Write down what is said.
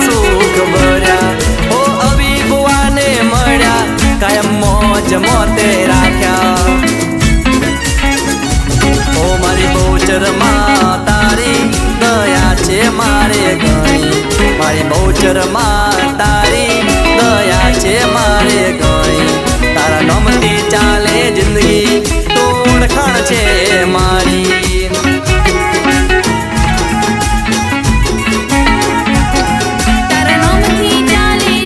સુખ ભર્યા ઓ અવી બુવાને મળ્યા, કાયમ મોજ મોતે રાખ્યા. ઓ મારી બહુચરમાં તારી દયા છે મારે ગણી મારી બહુચરમાં